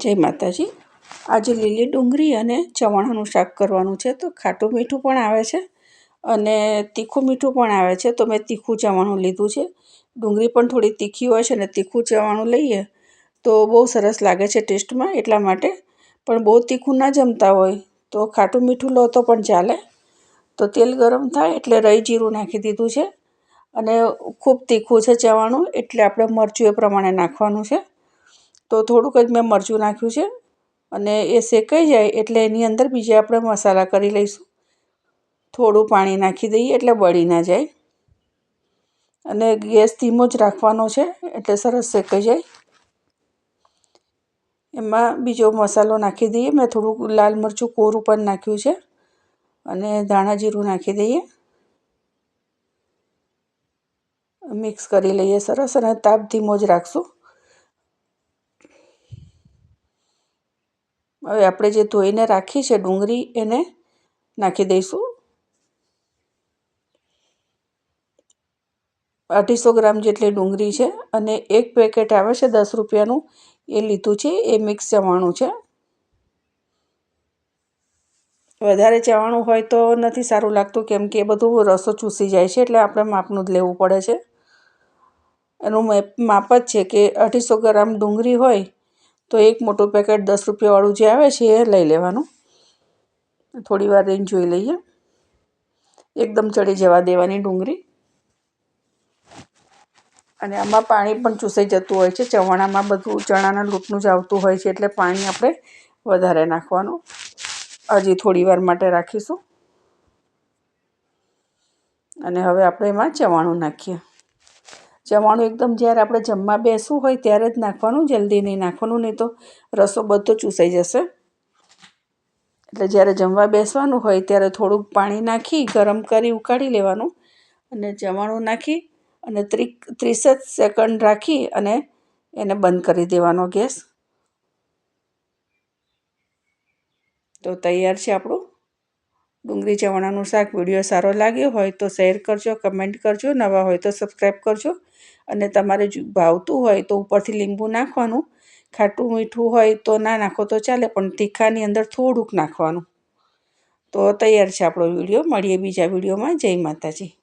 જય માતાજી. આજે લીલી ડુંગળી અને ચવાણાનું શાક કરવાનું છે, તો ખાટું મીઠું પણ આવે છે અને તીખું મીઠું પણ આવે છે, તો મેં તીખું ચવાણું લીધું છે. ડુંગળી પણ થોડી તીખી હોય છે અને તીખું ચવાણું લઈએ, તો બહુ સરસ લાગે છે ટેસ્ટમાં એટલા માટે. પણ બહુ તીખું ના જમતા હોય, તો ખાટું મીઠું લો તો પણ ચાલે. તો તેલ ગરમ થાય એટલે રઈ જીરું નાખી દીધું છે અને ખૂબ તીખું છે ચવાણું, એટલે આપણે મરચું એ પ્રમાણે નાખવાનું છે. તો થોડુંક જ મેં મરચું નાખ્યું છે અને એ શેકાઈ જાય એટલે એની અંદર બીજા આપણે મસાલા કરી લઈશું. થોડું પાણી નાખી દઈએ એટલે બળી ના જાય. અને ગેસ ધીમો જ રાખવાનો છે એટલે સરસ શેકાઈ જાય. એમાં બીજો મસાલો નાખી દઈએ. મેં થોડુંક લાલ મરચું કોરું પણ નાખ્યું છે અને ધાણા જીરું નાખી દઈએ. મિક્સ કરી લઈએ સરસ અને તાપ ધીમો જ રાખશું. હવે આપણે જે ધોઈને રાખી છે ડુંગળી એને નાખી દઈશું. અઢીસો ગ્રામ જેટલી ડુંગળી છે અને એક પેકેટ આવે છે દસ રૂપિયાનું. એ લીધું છે, એ મિક્સ ચવાણું છે. વધારે ચવાણું હોય તો નથી સારું લાગતું, કેમ કે એ બધું રસો ચૂસી જાય છે, એટલે આપણે માપનું જ લેવું પડે છે. એનું માપ જ છે કે અઢીસો ગ્રામ ડુંગળી હોય તો એક મોટું પેકેટ દસ રૂપિયાવાળું જે આવે છે એ લઈ લેવાનું. થોડી વાર રેન્જ જોઈ લઈએ. એકદમ ચડી જવા દેવાની ડુંગળી. અને આમાં પાણી પણ ચૂસાઈ જતું હોય છે. ચવાણામાં બધું, ચણાના લૂંટનું જ આવતું હોય છે એટલે પાણી આપણે વધારે નાખવાનું. હજી થોડી વાર માટે રાખીશું. અને હવે આપણે એમાં ચવાણું નાખીએ. ચવાણું એકદમ જ્યારે આપણે જમવા બેસવું હોય ત્યારે જ નાખવાનું, જલ્દી નહીં નાખવાનું, નહીં તો રસો બધો ચૂસાઈ જશે. એટલે જ્યારે જમવા બેસવાનું હોય ત્યારે થોડુંક પાણી નાખી, ગરમ કરી ઉકાળી લેવાનું અને જમવાનું નાખી અને ત્રીક ત્રીસ જ સેકન્ડ રાખી અને એને બંધ કરી દેવાનો ગેસ. તો તૈયાર છે આપણું. ડુંગળી ચવાણાનું શાક વીડિયો સારો લાગ્યો હોય તો શેર કરજો, કમેન્ટ કરજો, નવા હોય તો સબસ્ક્રાઈબ કરજો. અને તમારે ભાવતું હોય તો ઉપરથી લીંબુ નાખવાનું, ખાટું મીઠું હોય તો ના નાખો તો ચાલે, પણ તીખાની અંદર થોડુંક નાખવાનું. તો તૈયાર છે આપણો વીડિયો, મળીએ બીજા વિડીયોમાં. જય માતાજી.